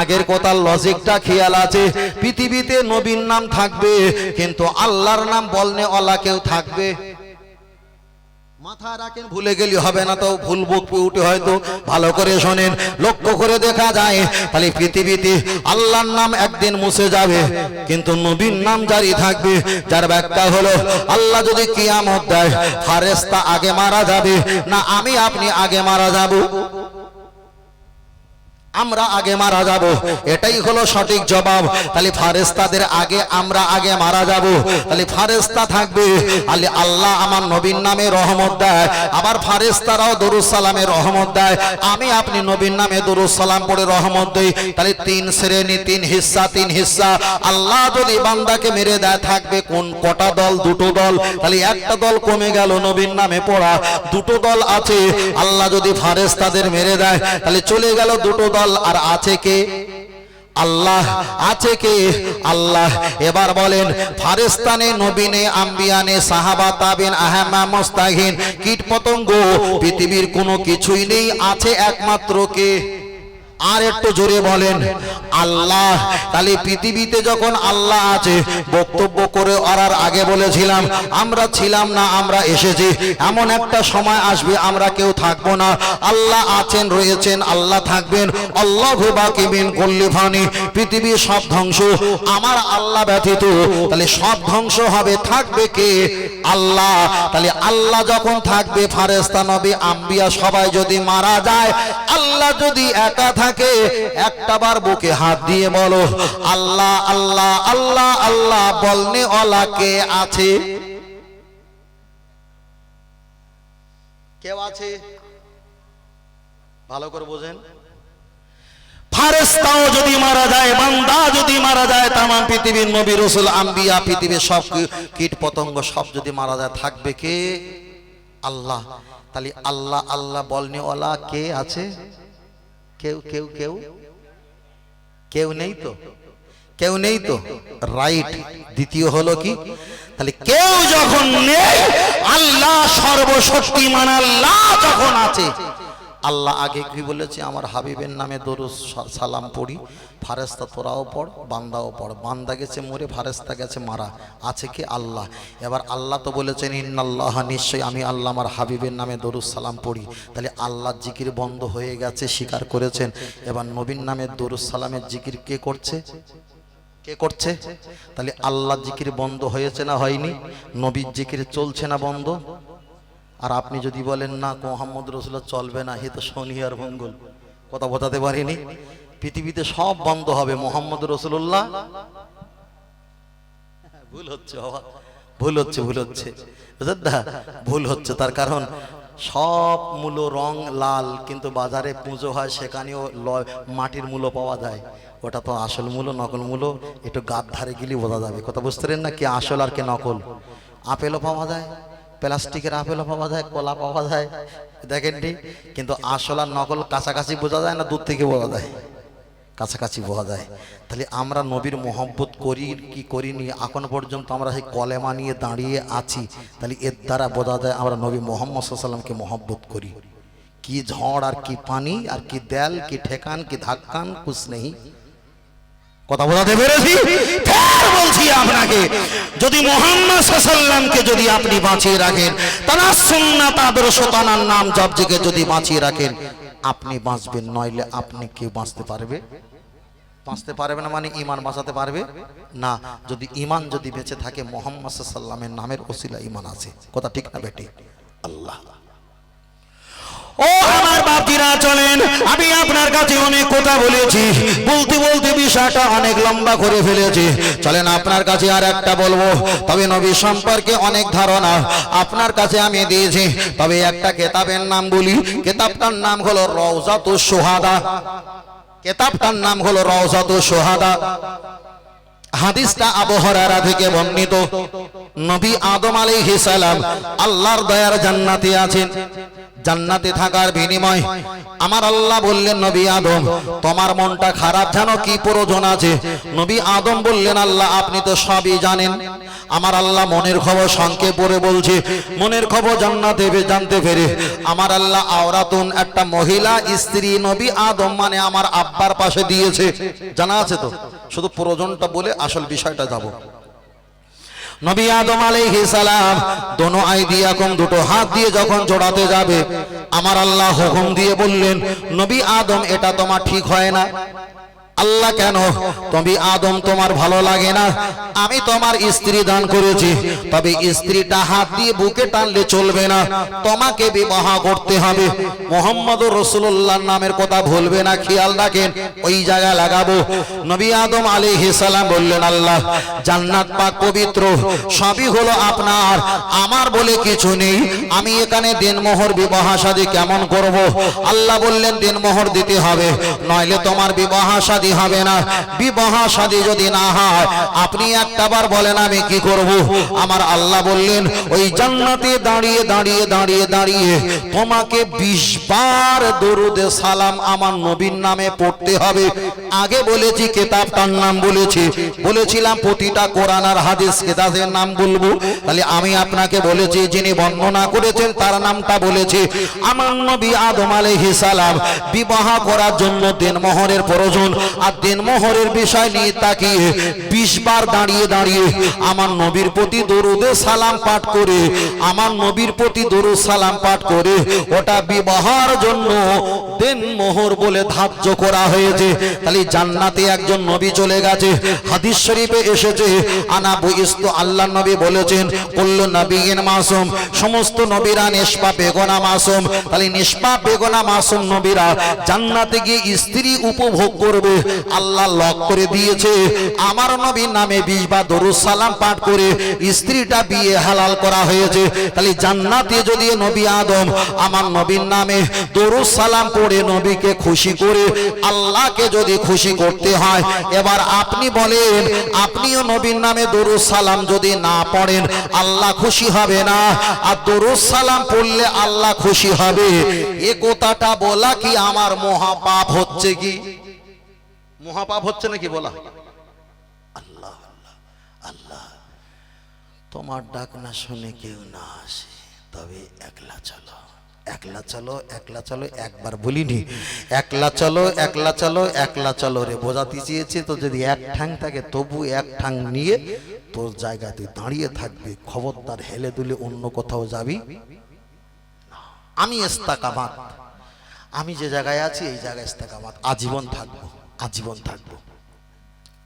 আগের কথার লজিকটা খেয়াল আছে। পৃথিবীতে নবীর নাম থাকবে, কিন্তু আল্লাহর নাম বলনে অলা কেউ থাকবে। মাথা রাখেন, ভুলে গেলি হবে না তো, ভুল বকবে উঠে হয়তো। ভালো করে শোনেন, লক্ষ্য করে দেখা যায় তাহলে পৃথিবীতে আল্লাহর নাম একদিন মুছে যাবে, কিন্তু নবীর নাম জারি থাকবে। যার ব্যাখ্যা হলো, আল্লাহ যদি কিয়ামত দেয় ফারেস্তা আগে মারা যাবে, না আমি আপনি আগে মারা যাব? আমরা আগে মারা যাব। এটাই হলো সঠিক জবাব। তাহলে ফারেস্তাদের আগে আমরা আগে মারা যাব। তাহলে ফারেস্তা থাকবে। আলে আল্লাহ আমার নবীর নামে রহমত দেয়। আবার ফারেস্তারাও দরুদ সালামে রহমত দেয়। আমি আপনি নবীর নামে দরুদ সালাম পড়ে রহমত দেই। তাহলে তিন শ্রেণি, তিন হিস্সা তিন হিস্সা আল্লাহ যদি বান্দাকে মেরে দেয়, থাকবে কোন কটা দল? দুটো দল। তাহলে একটা দল কমে গেল নবীর নামে পড়া। দুটো দল আছে। আল্লাহ যদি ফারেস্তাদের মেরে দেয়, তাহলে চলে গেল দুটো দল। আর আছে কে? আল্লাহ আছে কে? আল্লাহ। এবার বলেন, ফারেস্তানে, নবীনে, আম্বিয়ানে, সাহাবা তাবিন আহমা মোস্তাহিন কীট পতঙ্গ পৃথিবীর কোনো কিছুই নেই, আছে একমাত্র কে? আর একটু জোরে বলেন, আল্লাহ, তাহলে পৃথিবীতে যখন আল্লাহ আছে, বক্তব্য করে আর আগে বলেছিলাম, আমরা ছিলাম না, আমরা এসেছি। এমন একটা সময় আসবে, আমরা কেউ থাকব না। আল্লাহ আছেন, রয়েছেন, আল্লাহ থাকবেন। আল্লাহ বাকিবিন কল্লিফানি পৃথিবীর সব ধ্বংস। আমার আল্লাহ ব্যতীত, তাহলে সব ধ্বংস হবে। থাকবে কে? আল্লাহ। তাহলে আল্লাহ যখন থাকবে ফারেস্তা নবী, আম্বিয়া সবাই যদি মারা যায়, আল্লাহ যদি একা থাকে একটা বার বুকে হাত দিয়ে বলো, আল্লাহ আল্লাহ আল্লাহ আল্লাহ বলনে অলা কে আছে? কেউ আছে? ভালো করে বোঝেন। ফারেস্তাও যদি মারা যায়, বান্দা যদি মারা যায়, তামাম পৃথিবীর নবী, রসুল, আম্বিয়া, পৃথিবীর সব কীট পতঙ্গ সব যদি মারা যায়, থাকবে কে? আল্লাহ। তাহলে আল্লাহ আল্লাহ বলনেওয়ালা কে আছে? কেউ কেউ কেউ? কেউ নেই তো? কেউ নেই তো? রাইট দ্বিতীয় হলো কি? তাহলে কেউ যখন নেই, আল্লাহ সর্বশক্তিমান আল্লাহ যখন আছে আল্লাহ আগে কি বলেছে? আমার হাবিবের নামে দরুদ সা- সালাম পড়ি। ফারেস্তা তোরাও পড়, বান্দাও পড়। বান্দা গেছে মরে ফারেস্তা গেছে মারা। আছে কি আল্লাহ? এবার আল্লাহ তো বলেছেন, ইন্নাল্লাহ, নিশ্চয়ই আমি আল্লাহ আমার হাবিবের নামে দরুদ সালাম পড়ি। তাহলে আল্লাহর জিকির বন্ধ হয়ে গেছে, স্বীকার করেছেন। এবার নবীন নামে দরুদ সালামের জিকির কে করছে? কে করছে? তাহলে আল্লাহ জিকির বন্ধ হয়েছে না হয়নি? নবীর জিকির চলছে না বন্ধ? আর আপনি যদি বলেন, না, মোহাম্মদ রসুল্লাহ চলবে না, হে তো শনি আর মঙ্গল। কথা বোঝাতে পারিনি। পৃথিবীতে সব বন্ধ হবে, মোহাম্মদ রসুল্লাহ ভুল হচ্ছে ভুল হচ্ছে ভুল হচ্ছে। বুঝলেন ভুল হচ্ছে, তার কারণ সব মূলো রং লাল, কিন্তু বাজারে পুজো হয়, সেখানেও মাটির মূল্য পাওয়া যায়। ওটা তো আসল মূল্য নকল মূল্য একটু গাত ধারে গেলে বোঝা যাবে। কথা বুঝতে না কি আসল আর কি নকল? আপেলও পাওয়া যায় প্লাস্টিকের আপেলও পাওয়া যায়, কলা পাওয়া যায়। দেখেন নি? কিন্তু আসল আর নকল কাছাকাছি বোঝা যায় না, দূর থেকে বোঝা যায়। কাছাকাছি বোঝা যায়। তাহলে আমরা নবীর মোহব্বত করি, কি করিনি, এখন পর্যন্ত আমরা সেই কলেমা নিয়ে দাঁড়িয়ে আছি। তাহলে এর দ্বারা বোঝা যায় আমরা নবী মোহাম্মদ সাল্লামকে মোহব্বত করি। কি ঝড় আর কি পানি, আর কি দেল কি ঠেকান, কি ধাক্কান, কুছ কথা বোঝাতে পেরেছি? বলছি আপনাকে, যদি মোহাম্মদ সাল্লামকে যদি আপনি বাঁচিয়ে রাখেন তারা সুন্নাত আদর্শ তানার নাম জবজিকে যদি বাঁচিয়ে রাখেন, আপনি বাঁচবেন, নইলে আপনি কেউ বাঁচতে পারবে? বাঁচতে পারবে না মানে ইমান বাঁচাতে পারবে? না, যদি ইমান যদি বেঁচে থাকে, মোহাম্মদ সাল্লামের নামের ওসিলা ইমান আছে। কথা ঠিক না বেটি আল্লাহ। ও আমার বাপিরা চলেন, আমি আপনার কাছে অনেক কথা বলেছি। বলতে বলতে বিষয়টা অনেক লম্বা করে ফেলেছি। চলেন আপনার কাছে আর একটা বলব। তবে নবী সম্পর্কে অনেক ধারণা আপনার কাছে আমি দিয়েছি। তবে একটা কেতাবের নাম বলি। কেতাবটার নাম হলো রওজাতু সোহাদা। কেতাবটার নাম হলো রওজাতু সোহাদা। হাদিসটা আবহরারা থেকে বর্ণিত। নবী আদম আলাইহিস আল্লাহর দয়ার জান্নাতে আছেন। জান্নাতে থাকার বিনিময় আমার আল্লাহ বললেন, নবী আদম, তোমার মনটা খারাপ জানো, কি প্রয়োজন আছে? নবী আদম বললেন, আল্লাহ, আপনি তো সবই জানেন। আমার আল্লাহ মনের খবর সংক্ষেপ পরে বলছে, মনের খবর জান্নাত জানতে পেরে আমার আল্লাহ আওরাতুন একটা মহিলা স্ত্রী নবী আদম মানে আমার আব্বার পাশে দিয়েছে। জানা আছে তো? শুধু প্রয়োজনটা বলে আসল বিষয়টা যাব। নবী আদম আলাইহিস সালাম দোনো আই দিয়া কম দুটো হাত দিয়ে যখন জোড়াতে যাবে, আমার আল্লাহ হুকুম দিয়ে বললেন, নবী আদম, এটা তোমার ঠিক হয় না? আল্লাহ কেন? তুমি আদম, তোমার ভালো লাগে না? আমি তোমার স্ত্রী দান করেছি। তবে স্ত্রীটা হাত দিয়ে বুকে টানলে চলবে না। তোমাকে বিবাহ করতে হবে। মোহাম্মদ রসুল্লাহর নামের কথা ভুলবে না, খেয়াল রাখেন, ওই জায়গায় লাগাবো। নবী আদম আলী সালাম বললেন, আল্লাহ, জান্নাত পাক পবিত্র, সবই হলো আপনার। আমার বলে কিছু নেই। আমি এখানে দিনমোহর বিবাহ শাদী কেমন করব? আল্লাহ বললেন, দিনমোহর দিতে হবে। নইলে তোমার বিবাহ শাদী হবে না। বিবাহ শাদী যদি না হয়, আপনি একটাবার বলেন, আমি কি করব? আমার আল্লাহ বললেন, ওই জান্নাতে দাঁড়িয়ে দাঁড়িয়ে দাঁড়িয়ে দাঁড়িয়ে তোমাকে বিশ বার দরুদে সালাম আমার নবীর নামে পড়তে হবে। আগে বলেছি কেতাবটার নাম বলেছি। বলেছিলাম প্রতিটা কোরআন আর হাদিস কেতাবের নাম বলব। তাহলে আমি আপনাকে বলেছি, যিনি বর্ণনা করেছেন তার নামটা বলেছি। আমার নবী আদম আলাইহিস বিবাহ করার জন্য দিনমোহরের প্রয়োজন। আর দিনমোহরের বিষয় নিয়ে তাকিয়ে বিশ বার দাঁড়িয়ে দাঁড়িয়ে আমার নবীর প্রতি দরুদে সালাম পাঠ করে, আমার নবীর প্রতি দরুদ সালাম পাঠ করে, ওটা বিবাহর জন্য দিনমোহর বলে ধার্য করা হয়েছে। তাহলে জান্নাতে একজন নবী চলে গেছে, হাদিস শরীফে এসেছে, আনা বইস্ত আল্লাহ নবী বলেছেন, কল্ল নবীন মাসুম, সমস্ত নবীরা নিষ্পা বেগনা মাসুম। তাহলে নিষ্পা বেগনা মাসুম নবীরা জান্নাতে গিয়ে স্ত্রী উপভোগ করবে আল্লাহ লক করে দিয়েছে। আমার নবীর নামে বিশ বা দরুদ সালাম পাঠ করে স্ত্রীটা বিয়ে হালাল করা হয়েছে। তাহলে জান্নাতে যদি নবী আদম আমার নবীর নামে দরুদ সালাম পড়ে নবীকে খুশি করে আল্লাহকে যদি খুশি করতে হয়, এবার আপনি বলেন, আপনিও নবীর নামে দরুদ সালাম যদি না পড়েন, আল্লাহ খুশি হবে না? আর দরুদ সালাম পড়লে আল্লাহ খুশি হবে? এ কথাটা বলা কি আমার মহাপাপ হচ্ছে কি? মহাপাপ হচ্ছে নাকি বলা? আল্লাহ আল্লাহ তোমার ডাক না শুনে কেউ না আসে, তবে একলা চলো একলা চলো একলা চলো, একবার বলিনি একলা চলো একলা চলো একলা চলো রে, বোঝাতে চেয়েছে তো যদি এক ঠ্যাং থাকে, তবু এক ঠ্যাং নিয়ে তোর জায়গাতে দাঁড়িয়ে থাকবি, খবরদার হেলে দুলে অন্য কোথাও যাবি? আমি ইস্তাকামাত। আমি যে জায়গায় আছি, এই জায়গায় ইস্তাকামাত। আজীবন থাকব। আজীবন থাকব।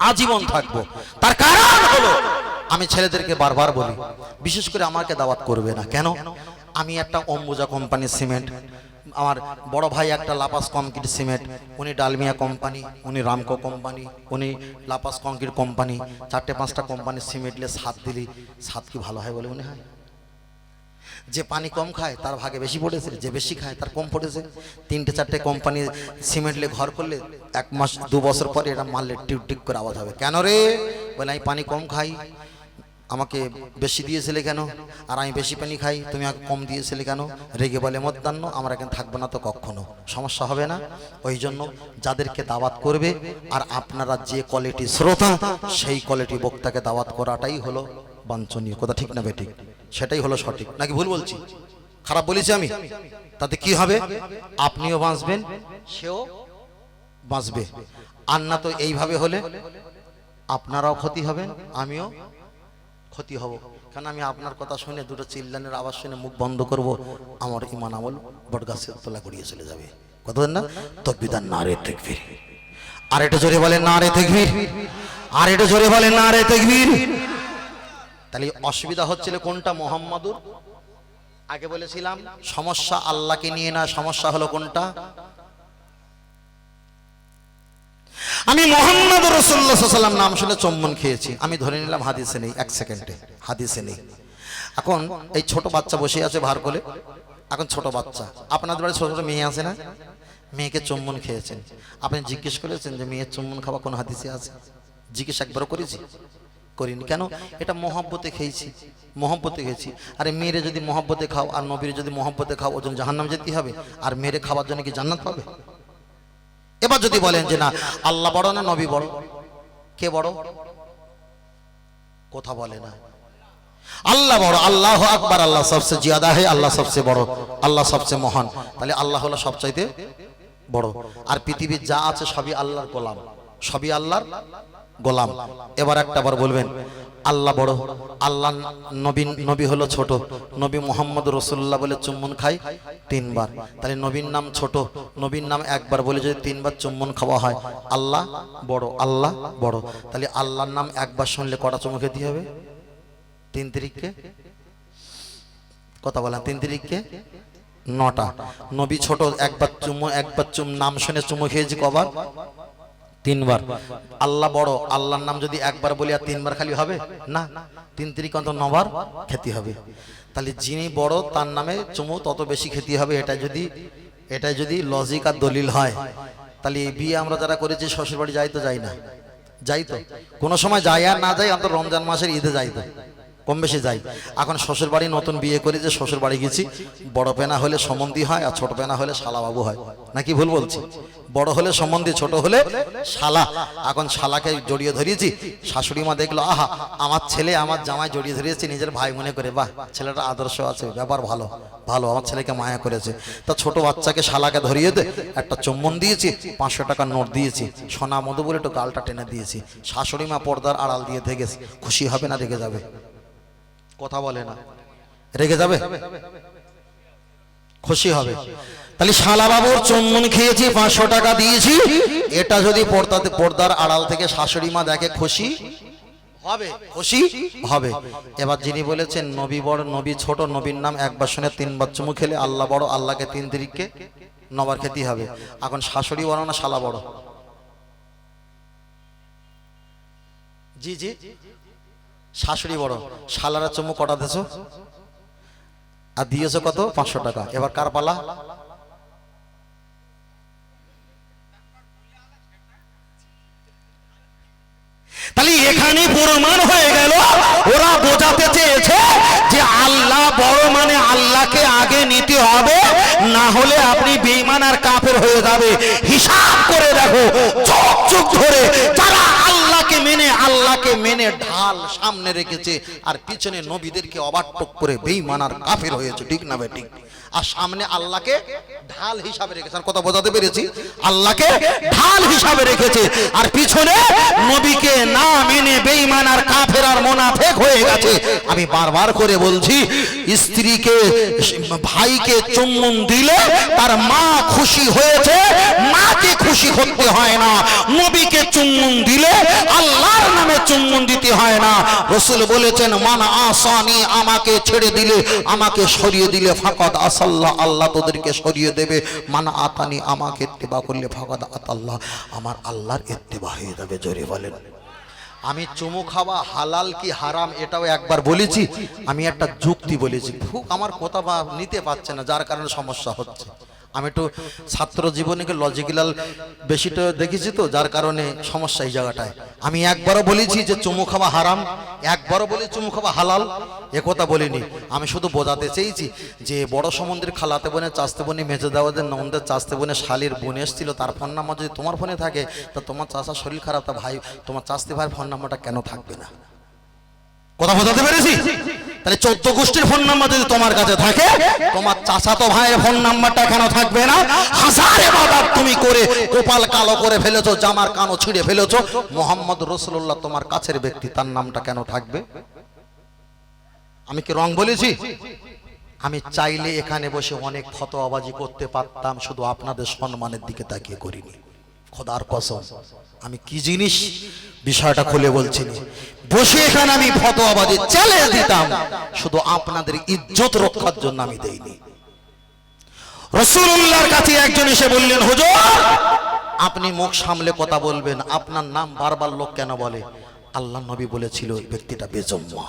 আজীবন থাকব। তার কারণ হলো, আমি ছেলেদেরকে বারবার বলি, বিশেষ করে আমাকে দাওয়াত করবে না। কেন? আমি একটা অম্বুজা কোম্পানির সিমেন্ট, আমার বড় ভাই একটা লাপাস কংক্রিট সিমেন্ট, উনি ডালমিয়া কোম্পানি, উনি রামকো কোম্পানি, উনি লাপাস কংক্রিট কোম্পানি, চারটে পাঁচটা কোম্পানির সিমেন্ট নিয়ে সাত দিলি, সাত কি ভালো হয় বলে মনে হয়? যে পানি কম খায়, তার ভাগে বেশি পড়েছে, যে বেশি খায়, তার কম পড়েছে। তিনটে চারটে কোম্পানি সিমেন্ট নিয়ে ঘর করলে এক মাস, দু বছর পরে এটা মারলে টিক টিক করে আওয়াজ হবে। কেন রে? বলে, আমি পানি কম খাই। আমাকে বেশি দিয়েছিলে কেন? আর আমি বেশি পানি খাই, তুমি আমাকে কম দিয়েছিলে কেন? রেগে বলে, মধ্যাহ্ন, আমরা এখানে থাকব না তো কখনো। সমস্যা হবে না। ওই জন্য যাদেরকে দাওয়াত করবে, আর আপনারা যে কোয়ালিটি শ্রোতা, সেই কোয়ালিটি বক্তাকে দাওয়াত করাটাই হলো বাঞ্ছনীয়, কথা ঠিক না বেঠিক সেটাই হলো সঠিক। নাকি ভুল বলছি? খারাপ বলেছি আমি? তাতে কি হবে? আপনিও বাঁচবেন, সেও বাঁচবে। আর না তো এইভাবে হলে আপনারাও ক্ষতি হবেন, আমিও ক্ষতি হব। কারণ আমি আপনার কথা শুনে দুটো চিল্লানের আওয়াজ শুনে মুখ বন্ধ করব? আমার ইমান আমল বটগাছের তোলা গড়িয়ে চলে যাবে। কথা না? তকবিদার না রে তেকবীর। আর এটা জোরে বলে না রে তেকবীর। আর এটা জোরে বলে না রে তেকবীর। তাহলে অসুবিধা হচ্ছিল কোনটা, মোহাম্মদুর? আগে বলেছিলাম, সমস্যা আল্লাহকে নিয়ে না, সমস্যা হলো কোনটা? আমি মোহাম্মদ রসুল্লাহ সাল্লাম নাম শুনে চম্বন খেয়েছি। আমি ধরে নিলাম হাদিসে নেই, এক সেকেন্ডে, হাদিসে নেই। এখন এই ছোট বাচ্চা বসে আছে ভার কোলে। এখন ছোট বাচ্চা। আপনাদের বাড়ি ছোট ছোট মেয়ে আছে না? মেয়েকে চুম্বন খেয়েছেন। আপনি জিজ্ঞেস করেছেন যে মেয়ের চুম্বন খাওয়া কোন হাদিসে আছে? জিজ্ঞেস একবারও করেছি? করিনি। কেন? এটা মহব্বতে খেয়েছি। মহব্বতে খেয়েছি। আরে মেয়েরে যদি মহব্বতে খাও আর নবীরে যদি মহব্বতে খাও ওজন জাহান্নাম যেতে হবে। আর মেয়েরে খাওয়ার জন্য কি জান্নাত পাবে? এবার যদি বলেন যে না আল্লাহ বড় না নবী বড়? কে বড়? কথা বলে না। আল্লাহ বড়। আল্লাহ আকবার। আল্লাহ সবচেয়ে জিয়াদা হে আল্লাহ সবচেয়ে বড়। আল্লাহ সবচেয়ে মহান। তাহলে আল্লাহ হলো সবচাইতে বড়। আর পৃথিবীর যা আছে সবই আল্লাহর গোলাম। সবই আল্লাহর গোলাম। এবার একটা বার বলবেন, আল্লাহ বড়, আল্লাহ নবীন নবী হলো ছোট। নবী মোহাম্মদ রসুল্লাহ বলে চুম্বন খাই তিনবার। তাহলে নবীর নাম ছোট, নবীর নাম একবার বলে যদি তিনবার চুম্বন খাওয়া হয়, আল্লাহ বড় আল্লাহ বড়। তাহলে আল্লাহর নাম একবার শুনলে কটা চুমু খেতে হবে? তিন তারিখকে কথা বলেন, তিন তারিখকে নটা। নবী ছোট, একবার চুমু একবার চুম, নাম শুনে চুমু খেয়েছি কবার? তিনবার। আল্লাহ বড় আল্লাহর নাম যদি একবার বলি আর তিনবার খালি হবে? না। তিন তারিখ অন্তত নবার খেতে হবে। তাহলে যিনি বড় তার নামে চুমু তত বেশি খেতে হবে এটা যদি এটা যদি লজিক আর দলিল হয়। তাহলে এই বিয়ে আমরা যারা করেছি শ্বশুর বাড়ি যাই তো যাই না? যাই তো। কোনো সময় যাই আর না যাই অন্তত রমজান মাসের ঈদে যাই তো। কম বেশি যাই। এখন শ্বশুর বাড়ি নতুন বিয়ে করে যে শ্বশুর বাড়ি গেছি। বড় পেনা হলে সম্বন্ধী হয় আর ছোট পেনা হলে শালাবাবু হয়। নাকি ভুল বলছি? বড় হলে সম্বন্ধে ছোট হলে শালা। এখন শালাকে জড়িয়ে ধরিয়েছি, শাশুড়ি মা দেখল, আহা, আমার ছেলে আমার জামাই জড়িয়ে ধরিয়েছে, নিজের ভাই মনে করে, বাহ, ছেলেটা আদর্শ আছে, ব্যাপার ভালো ভালো, আমার ছেলেকে মায়া করেছে। তা ছোট বাচ্চাকে শালাকে ধরিয়ে দে, একটা চুম্বন দিয়েছি, পাঁচশো টাকার নোট দিয়েছি, সোনা মধু বলে একটু গালটা টেনে দিয়েছি, শাশুড়ি মা পর্দার আড়াল দিয়ে দেখেছে খুশি হবে না রেগে যাবে? কথা বলে না। রেগে যাবে? খুশি হবে। তাহলে শালা বাবুর চুম্বন খেয়েছি, পাঁচশো টাকা দিয়েছি। এটা যদি পর্দাতে পর্দার আড়াল থেকে শাশুড়ি মা দেখে খুশি? হবে। খুশি? হবে। এবার যিনি বলেছেন, নবী বড়, নবী ছোট, নবীর নাম একবার শুনে তিনবার চুমু খেলে আল্লাহ বড়, আল্লাহকে তিন তারিখকে নবার খেতে হবে। এখন শাশুড়ি বড় না শালা বড়? জি জি। শাশুড়ি বড়। শালারা চুমু কটা দেছো আর দিয়েছ কত? পাঁচশো টাকা। এবার কার পালা? তাহলে এখানে প্রমাণ হয়ে গেল, ওরা বোঝাতে চেয়েছে যে আল্লাহ বড় মানে আল্লাহকে আগে নিতে হবে, না হলে আপনি বেইমান আর কাফের হয়ে যাবে। হিসাব করে দেখো, চোখ চোখ ধরে যারা আল্লাহকে মেনে আল্লাহকে মেনে ঢাল সামনে রেখেছে। আর পিছনে নবীদেরকে অবাট্টক করে বেঈমান আর কাফের হয়েছে, ঠিক না বে, ঠিক? আর সামনে আল্লাহকে ঢাল হিসাবে রেখেছে। আর কথা বোঝাতে পেরেছি? আল্লাহকে ঢাল হিসাবে রেখেছে। আর পিছনে নবীকে না মেনে বেঈমান আর কাফের আর মোনাফেক হয়ে গেছে। আমি বারবার করে বলছি, স্ত্রীকে, ভাইকে চুম্বন দিলে তার মা খুশি হয়েছে, মাকে খুশি করতে হয় না। নবীকে চুম্বন দিলে চুম্বন দিতে হয় না। রসুল বলেছেন, মান আসানি, আমাকে ছেড়ে দিলে, আমাকে সরিয়ে দিলে ফাকাদ আসাল্লাহ, আল্লাহ তোদেরকে সরিয়ে দেবে। মান আতানি, আমাকে ইত্তেবা করলে ফাকাদ আতাল্লাহ। আমার আল্লাহর ইত্তেবা হয়ে যাবে, জোরে বলেন। আমি চুমু খাওয়া হালাল কি হারাম এটাও একবার বলেছি। আমি একটা যুক্তি বলেছি। খুব আমার কথা নিতে পারছে না, যার কারণে সমস্যা হচ্ছে। আমি একটু ছাত্র জীবনীকে লজিক্যাল বেশিটা দেখেছি তো, যার কারণে সমস্যা এই জায়গাটায়। আমি একবারও বলেছি যে চুমু খাওয়া হারাম, একবারও বলি চুমু খাওয়া হালাল, এ কথা বলিনি। আমি শুধু বোঝাতে চেয়েছি যে বড় সমুদ্রের খালাতে বোনে চাস্তে বোনে মেজে দেওয়াদের নন্দের চাস্তে বোনে শালির বোন এসেছিল, তার ফোন নাম্বার যদি তোমার ফোনে থাকে, তা তোমার চাষার শরীর খারাপ, তা ভাই, তোমার চাস্তে ভাইয়ের ফোন নাম্বারটা কেন থাকবে না? কথা বোঝাতে পেরেছি? তাহলে চোদ্দ গোষ্ঠীর ফোন নাম্বার যদি তোমার কাছে থাকে তোমার চাচাতো ভাইয়ের ফোন নাম্বারটা কেন থাকবে না। হাজার এবাদত তুমি করে কপাল কালো করে ফেলেছো জামার কানো ছিঁড়ে ফেলেছো। মোহাম্মদ রসুল্লাহ তোমার কাছের ব্যক্তি তার নামটা কেন থাকবে? আমি কি রং বলেছি? আমি চাইলে এখানে বসে অনেক ফতোয়াবাজি করতে পারতাম শুধু আপনাদের সম্মানের দিকে তাকিয়ে করিনি। খোদার কসম আমি কি জিনিস? বিষয়টা খুলে বলছি। বসে এখানে আমি ফতোয়াবাজি চ্যালেঞ্জ দিতাম। শুধু আপনাদের ইজ্জত রক্ষার জন্য আমি দেইনি। রসুল্লাহর কাছে একজন এসে বললেন, হুজুর, আপনি মুখ সামলে কথা বলবেন। আপনার নাম বারবার লোক কেন বলে? আল্লাহ নবী বলেছিল ওই ব্যক্তিটা বেজম্মা।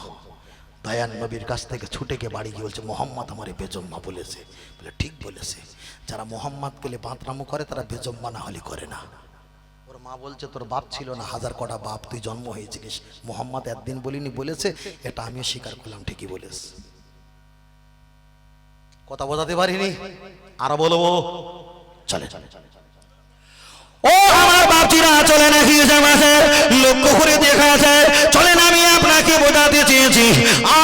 দয়ান নবীর কাছ থেকে ছুটে গিয়ে বাড়ি গিয়ে বলছে, মোহাম্মদ আমার বেজম্মা বলেছে। বলে, ঠিক বলেছে। যারা মোহাম্মদ বলে বাঁতরামো করে, তারা বেজম্মা না হলে করে না। মা বলছে, তোর বাপ ছিল না, হাজার কটা বাপ, তুই জন্ম হয়েছিলিস। মোহাম্মদ একদিন বলিনি, বলেছে, এটা আমিও স্বীকার করলাম, ঠিকই বলেছ। কথা বোঝাতে পারিনি? আরও বলব। চলে। চলে চলে ও আমার বাপজিরা চলে না কি জামাছে লক্ষ্য করে দেখা যায় চলেন আমি আপনাকে বোঝাতে চেয়েছি।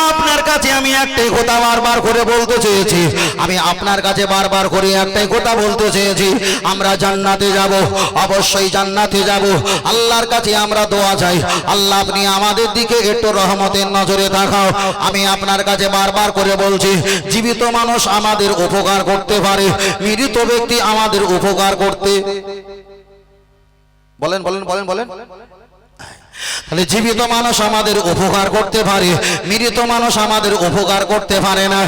আপনার কাছে আমি একটাই কথা বারবার করে বলতে চেয়েছি। আমি আপনার কাছে বারবার করে একটাই কথা বলতে চেয়েছি। আমরা জান্নাতে যাব, অবশ্যই জান্নাতে যাব। আল্লাহর কাছে আমরা দোয়া চাই। আল্লাহ, আপনি আমাদের দিকে একটু রহমতের নজরে দেখাও। আমি আপনার কাছে বারবার করে বলছি, জীবিত মানুষ আমাদের উপকার করতে পারে মৃত ব্যক্তি আমাদের উপকার করতে বলেন বলেন বলেন বলেন। তাহলে জীবিত মানুষ আমাদের উপকার করতে পারে, মৃত মানুষ আমাদের উপকার করতে পারে না।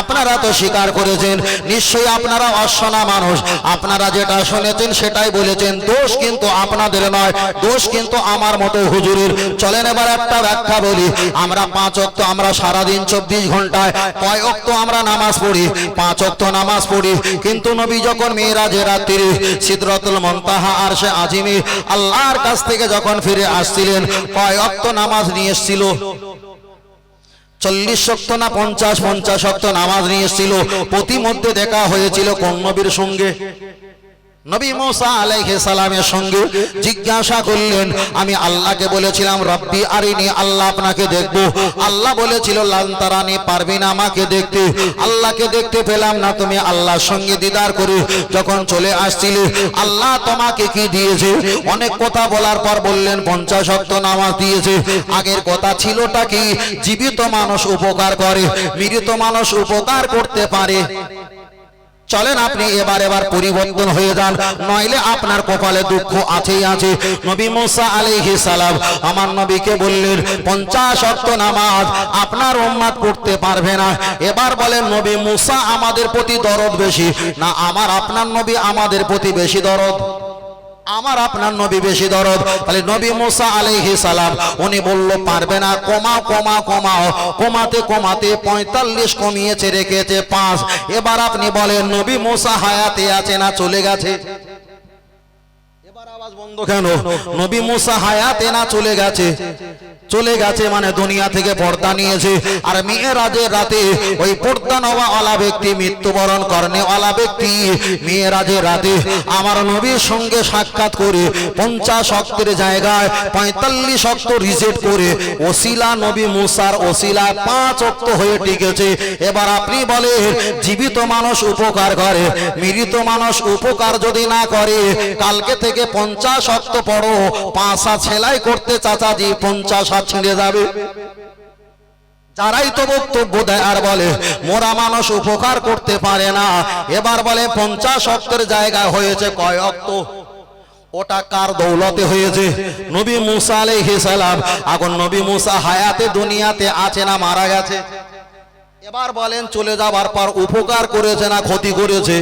আপনারা তো স্বীকার করেছেন, নিশ্চয়ই আপনারা অশ্বনা মানুষ। আপনারা যেটা শুনেছেন সেটাই বলেছেন, দোষ কিন্তু আপনাদের নয়, দোষ কিন্তু আমার মতো হুজুরের। চলেন এবার একটা ব্যাখ্যা বলি, আমরা পাঁচ অক্ত, আমরা সারাদিন চব্বিশ ঘন্টায় কয় অক্ত আমরা নামাজ পড়ি? পাঁচ অক্ত নামাজ পড়ি। কিন্তু নবী যখন মেয়েরাজের রাত্রি সিদ্রতুল মন্তাহা আর সে আজিমি আল্লাহর কাছ থেকে যখন ফিরে আসছিলেন কয় অক্ত নামাজ নিয়ে এসেছিল। চল্লিশ শক্ত না পঞ্চাশ পঞ্চাশ শক্ত নামাজ নিয়ে এসেছিল। প্রতিমধ্যে দেখা হয়েছিল কর্ণবীর সঙ্গে। নবী মোসা আলাইহে সালামের সঙ্গে জিজ্ঞাসা করলেন, আমি আল্লাহকে বলেছিলাম, রব্বি আরিনি, আল্লাহ আপনাকে দেখব। আল্লাহ বলেছিল লান্তারানি পারবি না আমাকে দেখতে। আল্লাহকে দেখতে পেলাম না, তুমি আল্লাহর সঙ্গে দিদার করে যখন চলে আসছিলে, আল্লাহ তোমাকে কি দিয়েছে? অনেক কথা বলার পর বললেন, পঞ্চাশ শক্ত নামাজ দিয়েছে। আগের কথা ছিলটা কি? জীবিত মানুষ উপকার করে, মৃত মানুষ উপকার করতে পারে। চলেন আপনি এবার এবার পরিবর্তন হয়ে যান। নইলে আপনার কপালে দুঃখ আছেই আছে। নবী মুসা আলাইহি সালাম আমার নবীকে বললেন, পঞ্চাশ অক্ত নামাজ আপনার উম্মাদ করতে পারবে না। এবার বলেন, নবী মুসা আমাদের প্রতি দরদ বেশি। না, আমার আপনার নবী আমাদের প্রতি বেশি দরদ। আমার আপনার নবী বেশি দরদ। তাহলে নবী মোসা আলাইহি সালাম, উনি বলল, পারবে না কমা কমা কমাও। কমাতে কমাতে পঁয়তাল্লিশ কমিয়েছে, রেখেছে, পাঁচ। এবার আপনি বলেন, নবী মোসা হায়াতে আছে না, চলে গেছে? আওয়াজ বন্ধ কেন? নবী মুসা হায়াতে না চলে গেছে? চলে গেছে মানে দুনিয়া থেকে পর্দা নিয়েছে। আর রাতে ওই পর্দা নেওয়া ব্যক্তি মৃত্যুবরণ করনে ওয়ালা ব্যক্তি। মেয়েরাজের রাতে আমার নবীর সঙ্গে সাক্ষাৎ করে পঞ্চাশ অক্টের জায়গায় পঁয়তাল্লিশ অক্ট রিজেক্ট করে ওসিলা নবী মুসার ওসিলা পাঁচ অক্ট হয়ে টিকেছে। এবার আপনি বলে জীবিত মানুষ উপকার করে, মৃত মানুষ উপকার যদি না করে, কালকে থেকে পঞ্চাশ অক্ট পড়ো। পাঁচ করতে চাচাজি পঞ্চাশ ছিঁড়ে যাবে। যারাই তো বক্তব্য দেয় আর বলে, মোরা মানুষ উপকার করতে পারে না। এবার বলে, পঞ্চাশ অক্টের জায়গা হয়েছে কয় অক্ট ওটা কার দৌলতে হয়েছে? নবী মুসা আলাইহিস সালাম। এখন নবী মুসা হায়াতে দুনিয়াতে আছে না মারা গেছে? এবার বলেন, চলে যাবার পর উপকার করেছে না ক্ষতি করেছে?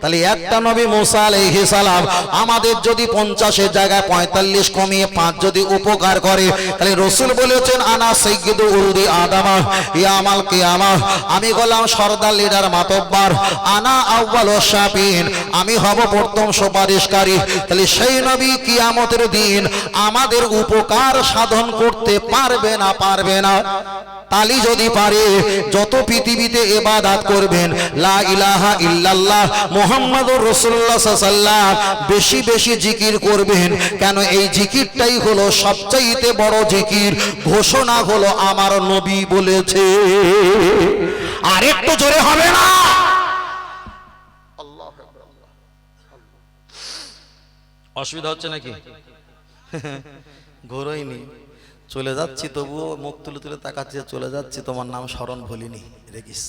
তাহলে একটা নবী মুসা আলাইহিস সালাম আমাদের যদি পঞ্চাশের জায়গায় পঁয়তাল্লিশ কমিয়ে পাঁচ যদি উপকার করে, তাহলে রসুল বলেছেন, আনা সৈয়দু উলদি আদামা, ইয়ামাল কিয়ামা। আমি গলাম সর্দার লিডার মাতব্বার, আনা আউ্বাল শাপিন আমি হব প্রথম সুপারিশকারী। তাহলে সেই নবী কিয়ামতের দিন আমাদের উপকার সাধন করতে পারবে না পারবে না। তালি যদি পারে, যত পৃথিবীতে এবাদাত করবেন। লা ইলাহা ইল্লাল্লাহ মুহাম্মাদুর রাসূলুল্লাহ সাল্লাল্লাহ বেশি বেশি জিকির করবেন। কেন এই জিকিরটাই হলো সবচাইতে বড় জিকির। ঘোষণা হলো আমার নবী বলেছে। আর একটু জোরে হবে না? অসুবিধা হচ্ছে নাকি? ঘোরইনি। চলে যাচ্ছি তবুও মুখ তুলে তুলে তাকাচ্ছি, চলে যাচ্ছি, তোমার নাম স্মরণ ভুলিনি। রেগিস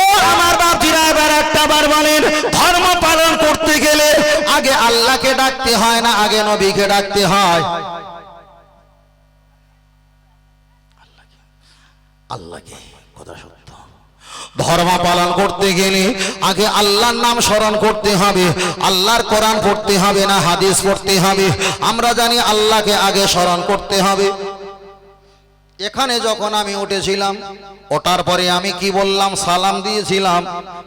ও আমার বাপিরা এবার একটা বার বলেন, ধর্ম পালন করতে গেলে আগে আল্লাহকে ডাকতে হয় না, আগে নবীকে ডাকতে হয়? আল্লাহকে। কথা সত্য ধর্ম পালন করতে গেলে আগে আল্লাহর নাম স্মরণ করতে হবে, আল্লাহর কোরআন পড়তে হবে না হাদিস পড়তে হবে। আমরা জানি আল্লাহকে আগে স্মরণ করতে হবে। এখানে যখন আমি উঠেছিলাম, ওঠার পরে আমি কি বললাম? সালাম দিয়েছিলাম।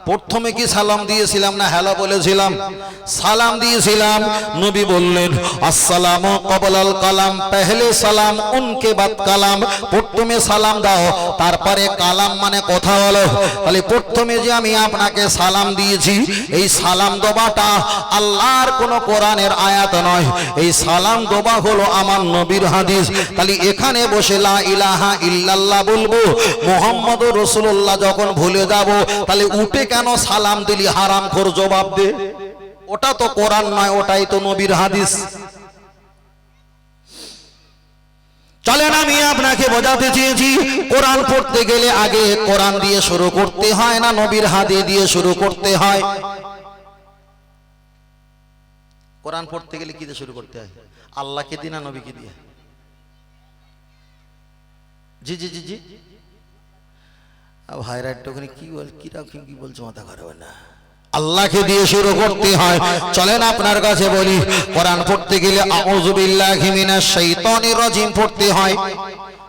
প্রথমে কি সালাম দিয়েছিলাম না হ্যালো বলেছিলাম? সালাম দিয়েছিলাম। নবী বললেন, আসসালামু কবলাল কালাম। পেহলে সালাম, উনকে বাদ কালাম। প্রথমে সালাম দাও, তারপরে কালাম মানে কথা বলো। তাহলে প্রথমে যে আমি আপনাকে সালাম দিয়েছি, এই সালাম দোবাটা আল্লাহর কোন কোরআনের আয়াত নয়। এই সালাম দোবা হলো আমার নবীর হাদিস। তাহলে এখানে বসে লা ইলাহা ইল্লাল্লাহ বলব মোহাম্মদ রসুল্লাহ যখন ভুলে যাব, তাহলে উঠে কেন সালাম দিলি? হারাম খোর জবাব দে। ওটা তো কোরআন নয়, ওটাই তো নবীর হাদিস। চলেন আমি আপনাকে বোঝাতে চেয়েছি, কোরআন পড়তে গেলে আগে কোরআন দিয়ে শুরু করতে হয় না, নবীর দিয়ে শুরু করতে হয়। কোরআন পড়তে গেলে কি দিয়ে শুরু করতে হয়? আল্লাহকে দিয়ে না নবীকে দিয়ে? জি জি জি জি। ভাইরা একটুখানি কি বল কীরকম কি বলছো, মাথা খারাপ না। আল্লাহকে দিয়ে শুরু করতে হয়। চলেন আপনার কাছে বলি, কোরআন পড়তে গেলে আউযু বিল্লাহি মিনাশ শাইতানির রাজিম পড়তে হয়।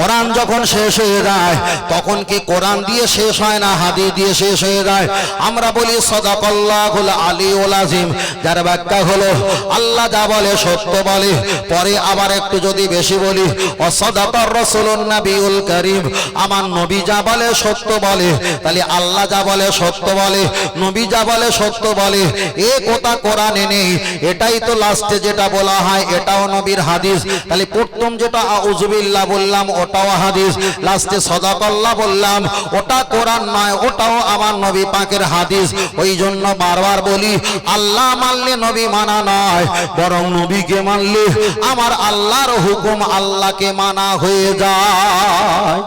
কোরআন যখন শেষ হয়ে যায়, তখন কি কোরআন দিয়ে শেষ হয় না হাদি দিয়ে শেষ হয়ে যায়? আমরা বলি সদাকল্লাহুল আলী ওল আজিম যার ব্যাখ্যা হলো, আল্লাহ যা বলে সত্য বলে, পরে আবার একটু যদি বেশি বলি অসদাকর রসুলুন নবিউল করিম, আমার নবী যা বলে সত্য বলে, তাহলে আল্লাহ যা বলে সত্য বলে, নবী যা বলে সত্য বলে, এ কথা কোরআনে নেই, এটাই তো লাস্টে যেটা বলা হয়, এটাও নবীর হাদিস, তাহলে প্রথম যেটা আউজুবিল্লাহ বললাম ওটাও হাদিস। লাস্টে সদাকল্লাহ বললাম, ওটা কোরআন নয়, ওটাও আমার নবী পাকের হাদিস। ওই জন্য বারবার বলি, আল্লাহ মানলে নবী মানা নয়, বরং নবীকে মানলে আমার আল্লাহর হুকুম আল্লাহকে মানা হয়ে যায়।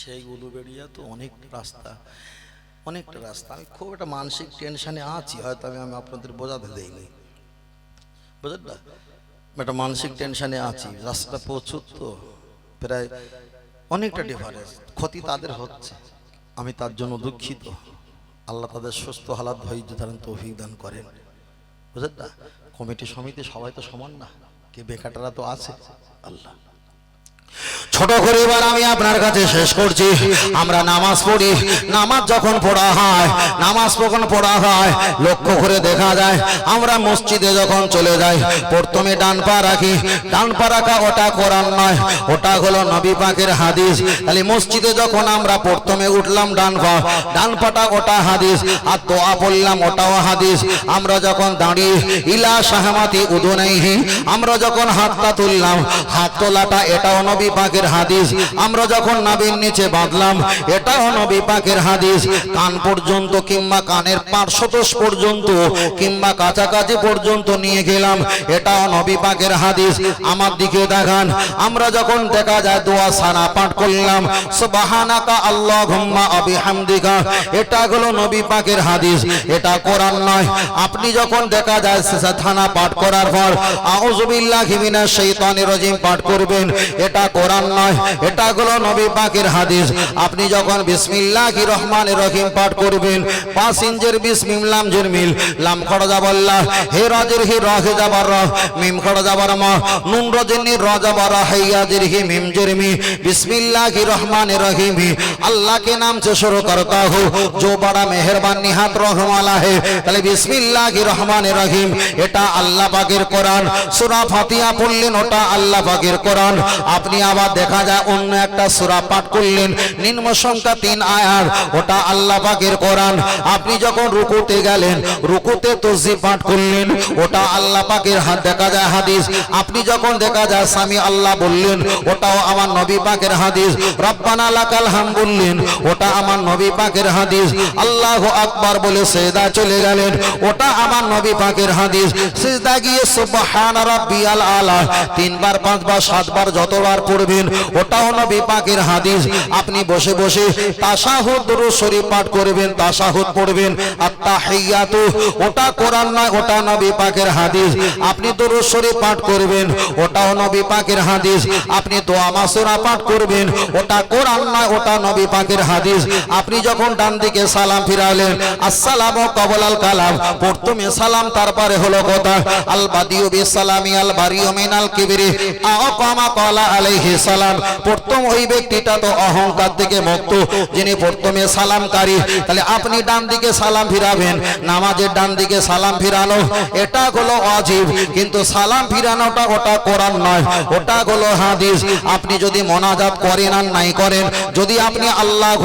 সেই উলুবেড়িয়া তো অনেক রাস্তা। অনেকটা রাস্তা, আমি খুব একটা মানসিক টেনশনে আছি, হয়তো আমি আমি আপনাদের বোঝাতে দেইনি। বুঝলেন না? একটা মানসিক টেনশনে আছি, রাস্তাটা প্রচুর তো, প্রায় অনেকটা ডিফারেন্স ক্ষতি তাদের হচ্ছে, আমি তার জন্য দুঃখিত। আল্লাহ তাদের সুস্থ হালাত, ধৈর্য ধারণ, তৌফিক দান করেন। বুঝলেন না? কমিটি সমিতি সবাই তো সমান না, কে বেকাররা তো আছে, আল্লাহ। ছোট করে এবার আমি আপনার কাছে শেষ করছি। আমরা নামাজ পড়ি। নামাজ যখন পড়া হয়, নামাজ যখন পড়া হয়, লক্ষ্য করে দেখা যায়, আমরা মসজিদে যখন চলে যাই, প্রথমে ডান পা রাখি। ডান পা রাখা ওটা কোরআন নয়, ওটা হলো নবী পাকের হাদিস। তাহলে মসজিদে যখন আমরা প্রথমে উঠলাম ডান পা, ডান পাটা ওটা হাদিস, আর দোয়া পড়লাম ওটাও হাদিস। আমরা যখন দাঁড়িয়ে ইলা শাহমাতি উদুনাইহি, আমরা যখন হাতটা তুললাম, হাত তোলাটা এটাও নবী পাকের হাদিস। আমরা যখন নাবির নিচে বাঁধলাম, এটাও নবী পাকের হাদিস। কান পর্যন্ত কিংবা কানের পার্শ্বতোষ পর্যন্ত কিংবা কাছাকাছি পর্যন্ত নিয়ে গেলাম, এটাও নবী পাকের হাদিস। আমার দিকে দেখান, আমরা যখন দেখা যায় দোয়া সানা পাঠ করলাম, সুবহানাকা আল্লাহুম্মা আবিহামদিকা, এটা হলো নবী পাকের হাদিস। এটা কোরআন নয়। আপনি যখন দেখা যায় থানা পাঠ করার পর আউযু বিল্লাহি মিনাশ শাইতানির রাজিম পাঠ করবেন, এটা কোরআন নয়, এটা হলো নবী পাকের হাদিস। আপনি যখন বিসমিল্লাহ রহমানির রহিম পাঠ করবেন, পাঁচ ইঞ্জের বিস মিম লাম জের মিল। লাম খড় যাবাল্লাহ হে রাজের হি রহে যাবার রহ। মিম খড় যাবার ম, নুন রজের নি র হাইয়া জির হি মিম জের মি। বিসমিল্লাহ কি রহিম হি। আল্লাহ কে নাম সে শুরু করতা হো। জো বড়া মেহেরবান, নিহাত রহমালা হে। তাহলে বিসমিল্লাহ রহমানির রহিম, এটা আল্লাহ পাকের কোরআন। সূরা ফাতিহা পড়লেন ওটা আল্লাহ পাকের কোরআন। আপনি আবার দেখা যায় অন্য একটা সূরা পাঠ করলেন। নিম্ন সংখ্যা তিন আয়াত। ওটা আল্লাহ পাকের কোরআন। আপনি যখন রুকুতে গেলেন, রুকুতে তসজি পাঠ করলেন, ওটা আল্লাহ পাকের হাত দেখা যায় হাদিস। আপনি যখন দেখা যায় স্বামী আল্লাহ বললেন, ওটাও আমার নবী পাকের হাদিস। রব্বানা লাকাল হাম বললেন, ওটা আমার নবী পাকের হাদিস। আল্লাহ আকবার বলে সেদা চলে গেলেন, ওটা আমার নবী পাকের হাদিস। সেদা গিয়ে সুবহান রাব্বিয়াল আলা। তিনবার, পাঁচবার, সাতবার, যতবার পড়বেন। ওটাও নবী পাকের হাদিস। আপনি বসে বসে তাশাহুদ, দুরূদ শরীফ পাঠ করবেন, তাশাহুদ পড়বেন। আত্তাহিয়াতু, ওটা কোরআন নয়, ওটা নবী পাকের হাদিস। আপনি দুরূদ শরীফ পাঠ করবেন, ওটাও নবী পাকের হাদিস। আপনি দোয়া মাসুরা পাঠ করবেন, ওটা কোরআন নয়, ওটা নবী পাকের হাদিস। আপনি যখন ডান দিকে সালাম ফিরালেন, আসসালামু কবলাল কালাম, প্রথমে সালাম, তারপরে হলো কথা, আল বাদিউ বিসালামি আল বারিউ মিনাল কিবরি আকামা ক্বালা আলাইহি সালাম, প্রথম ওই ব্যক্তিটা তো অহংকার থেকে মুক্ত। যিনি প্রথমে সালামকারী, তাহলে আপনি ডান দিকে সালাম ফিরাবেন, নামাজের ডান দিকে সালাম ফিরানো, এটা হলো অজীব। কিন্তু সালাম ফিরানোটা ওটা নয়, ওটা হলো হাদিস। আপনি যদি মোনাজাত করেন আর নাই করেন, যদি আপনি আল্লাহ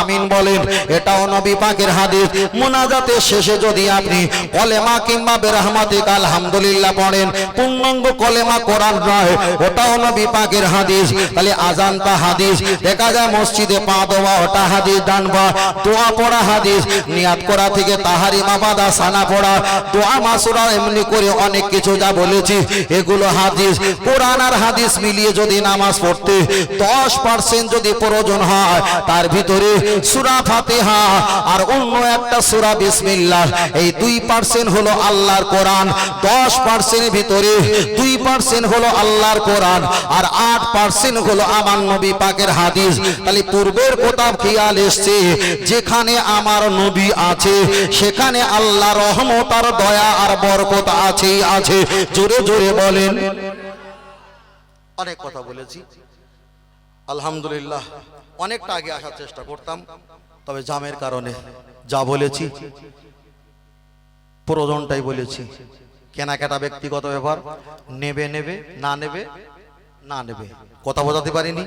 আমিন বলেন, এটাও নবী পাকের হাদিস। মোনাজাতের শেষে যদি আপনি কলেমা কিংবা বেরহমাতিক আলহামদুলিল্লাহ পড়েন, পূর্ণাঙ্গ কলেমা কোরআন নয়, ওটাও নবী পাকের হাদিস, তাহলে আজানটা হাদিস, দেখা যায় মসজিদে পা দেওয়া, ওটা হাদিস ডানবা দোয়া পড়া হাদিস, নিয়াত করা থেকে তাহারি মাবাদা সানা পড়া, দোয়া মাসুরা এমনি করে অনেক কিছু যা বলেছি, এগুলো হাদিস, কোরআন আর হাদিস মিলিয়ে যদি নামাজ পড়তে, দশ পার্সেন্ট যদি প্রয়োজন হয়, তার ভিতরে সুরা ফাতিহা আর অন্য একটা সুরা বিসমিল্লাহ, এই দুই পার্সেন্ট হলো আল্লাহর কোরআন, দশ পার্সেন্ট ভিতরে দুই পার্সেন্ট হলো আল্লাহর কোরআন, আর আট পার্সেন্ট হলো আমার নবী পাকের হাদিস। তাহলে পূর্বের কোথাও খেয়াল এসছে, যেখানে আমার নবী আছে, সেখানে আল্লাহ রহমত আর দয়া আর বরকত আছেই আছে। জোরে জোরে বলেন। অনেক কথা বলেছি। আলহামদুলিল্লাহ, অনেকটা আগে আসার চেষ্টা করতাম, তবে জামের কারণে যা বলেছি, প্রয়োজনটাই বলেছি। কেনাকাটা ব্যক্তিগত ব্যাপার, নেবে নেবে, না নেবে না নেবে। কথা বোঝাতে পারিনি।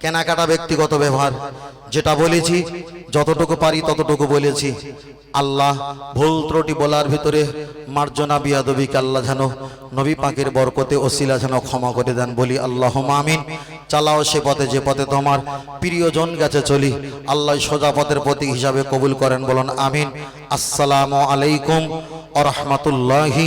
কেনাকাটা ব্যক্তিগত ব্যবহার। যেটা বলেছি, যতটুকু পারি ততটুকু বলেছি। আল্লাহ ভুল ত্রুটি বলার ভিতরে মার্জনা বিয়াদবিকে আল্লাহ যেন নবী পাকের বরকতে ওসিলা যেন ক্ষমা করে দেন বলি আল্লাহ আমিন। চালাও সে পথে, যে পথে তোমার প্রিয়জন গেছে চলি। আল্লাহ সোজা পথের প্রতীক হিসাবে কবুল করেন, বলুন, আমিন। আসসালামু আলাইকুম ও রহমতুল্লাহি